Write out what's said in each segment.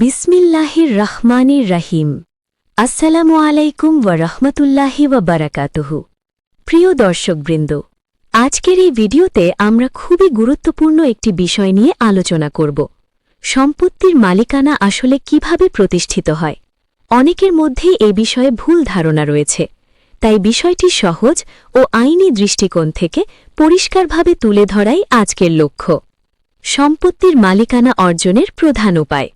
বিসমিল্লাহির রহমানির রাহিম। আসসালামু আলাইকুম ওয়া রহমতুল্লাহি ওয়া বারাকাতুহু প্রিয় দর্শকবৃন্দ, আজকের এই ভিডিওতে আমরা খুবই গুরুত্বপূর্ণ একটি বিষয় নিয়ে আলোচনা করব। সম্পত্তির মালিকানা আসলে কীভাবে প্রতিষ্ঠিত হয়? অনেকের মধ্যেই এই বিষয়ে ভুল ধারণা রয়েছে, তাই বিষয়টি সহজ ও আইনি দৃষ্টিকোণ থেকে পরিষ্কারভাবে তুলে ধরাই আজকের লক্ষ্য। সম্পত্তির মালিকানা অর্জনের প্রধান উপায়।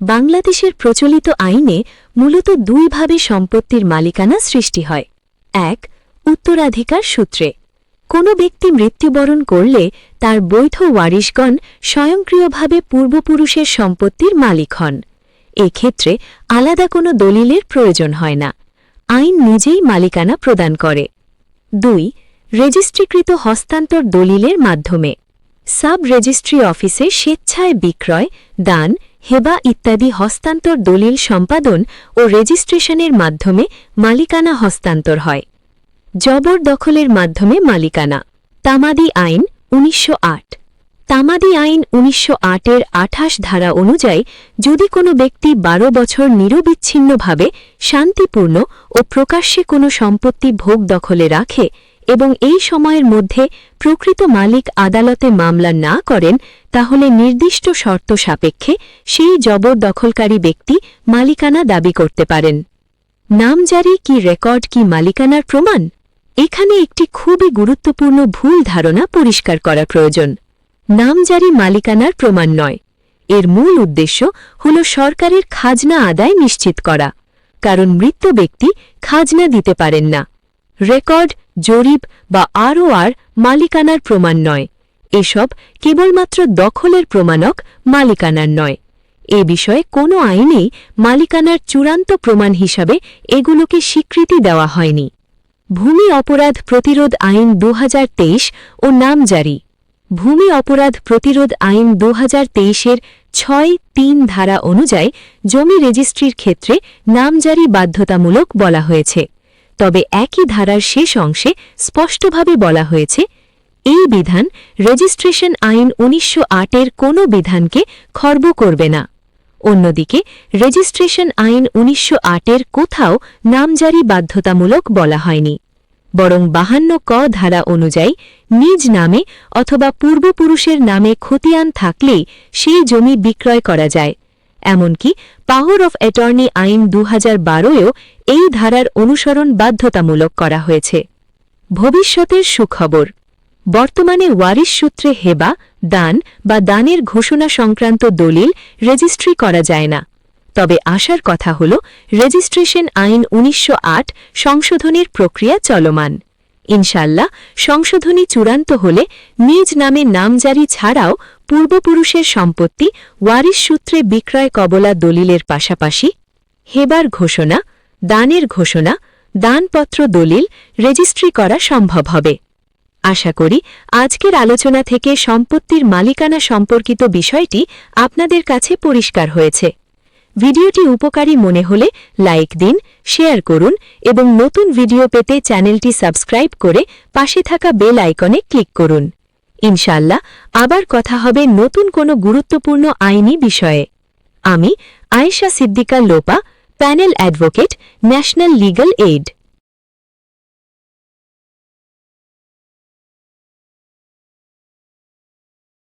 বাংলাদেশের প্রচলিত আইনে মূলত দুইভাবে সম্পত্তির মালিকানা সৃষ্টি হয়। এক, উত্তরাধিকার সূত্রে। কোনো ব্যক্তি মৃত্যুবরণ করলে তার বৈধ ওয়ারিশগণ স্বয়ংক্রিয়ভাবে পূর্বপুরুষের সম্পত্তির মালিক হন। এক্ষেত্রে আলাদা কোনো দলিলের প্রয়োজন হয় না। আইন নিজেই মালিকানা প্রদান করে। দুই, রেজিস্ট্রিকৃত হস্তান্তর দলিলের মাধ্যমে। সাব রেজিস্ট্রি অফিসে স্বেচ্ছায় বিক্রয়, দান, হেবা ইত্যাদি হস্তান্তর দলিল সম্পাদন ও রেজিস্ট্রেশনের মাধ্যমে মালিকানা হস্তান্তর হয়। জবরদখলের মাধ্যমে মালিকানা। তামাদি আইন, উনিশশো আট। তামাদি আইন উনিশশো এর আঠাশ ধারা অনুযায়ী যদি কোনো ব্যক্তি বারো বছর নিরবিচ্ছিন্নভাবে শান্তিপূর্ণ ও প্রকাশ্যে কোনো সম্পত্তি ভোগ দখলে রাখে এবং এই সময়ের মধ্যে প্রকৃত মালিক আদালতে মামলা না করেন, তাহলে নির্দিষ্ট শর্ত সাপেক্ষে সেই জবরদখলকারী ব্যক্তি মালিকানা দাবি করতে পারেন। নামজারি কি রেকর্ড কি মালিকানার প্রমাণ? এখানে একটি খুবই গুরুত্বপূর্ণ ভুল ধারণা পরিষ্কার করা প্রয়োজন। নামজারি মালিকানার প্রমাণ নয়। এর মূল উদ্দেশ্য হল সরকারের খাজনা আদায় নিশ্চিত করা। কারণ মৃত ব্যক্তি খাজনা দিতে পারেন না। রেকর্ড, জরিপ বা আরও আর মালিকানার প্রমাণ নয়। এসব কেবলমাত্র দখলের প্রমাণক মালিকানার নয়। এ বিষয়ে কোনো আইনেই মালিকানার চূড়ান্ত প্রমাণ হিসাবে এগুলোকে স্বীকৃতি দেওয়া হয়নি। ভূমি অপরাধ প্রতিরোধ আইন দুহাজার তেইশ ও নামজারি ভূমি অপরাধ প্রতিরোধ আইন দু এর ছয় তিন ধারা অনুযায়ী জমি রেজিস্ট্রির ক্ষেত্রে নামজারি বাধ্যতামূলক বলা হয়েছে। তবে একই ধারার শেষ অংশে স্পষ্টভাবে বলা হয়েছে, এই বিধান রেজিস্ট্রেশন আইন উনিশশো আটের কোনো বিধানকে খর্ব করবে না। অন্যদিকে রেজিস্ট্রেশন আইন উনিশশো আটের কোথাও নামজারি বাধ্যতামূলক বলা হয়নি। বরং বাহান্ন ক ধারা অনুযায়ী নিজ নামে অথবা পূর্বপুরুষের নামে খতিয়ান থাকলেই সেই জমি বিক্রয় করা যায়। এমনকি পাওয়ার অফ অ্যাটর্নি আইন দু বারোয়েও এই ধারার অনুসরণ বাধ্যতামূলক করা হয়েছে। ভবিষ্যতের সুখবর, বর্তমানে ওয়ারিশ সূত্রে হেবা, দান বা দানের ঘোষণা সংক্রান্ত দলিল রেজিস্ট্রি করা যায় না। তবে আসার কথা হল, রেজিস্ট্রেশন আইন উনিশশো আট সংশোধনের প্রক্রিয়া চলমান। ইনশাল্লাহ সংশোধনী চূড়ান্ত হলে নিজ নামে নামজারি ছাড়াও পূর্বপুরুষের সম্পত্তি ওয়ারিশ সূত্রে বিক্রয় কবলা দলিলের পাশাপাশি হেবার ঘোষণা, দানের ঘোষণা, দানপত্র দলিল রেজিস্ট্রি করা সম্ভব হবে। আশা করি আজকের আলোচনা থেকে সম্পত্তির মালিকানা সম্পর্কিত বিষয়টি আপনাদের কাছে পরিষ্কার হয়েছে। ভিডিওটি উপকারী মনে হলে লাইক দিন, শেয়ার করুন এবং নতুন ভিডিও পেতে চ্যানেলটি সাবস্ক্রাইব করে পাশে থাকা বেল আইকনে ক্লিক করুন। ইনশাল্লাহ আবার কথা হবে নতুন কোনো গুরুত্বপূর্ণ আইনি বিষয়ে। আমি Ayesha Siddika Lopa, panel advocate, national legal aid.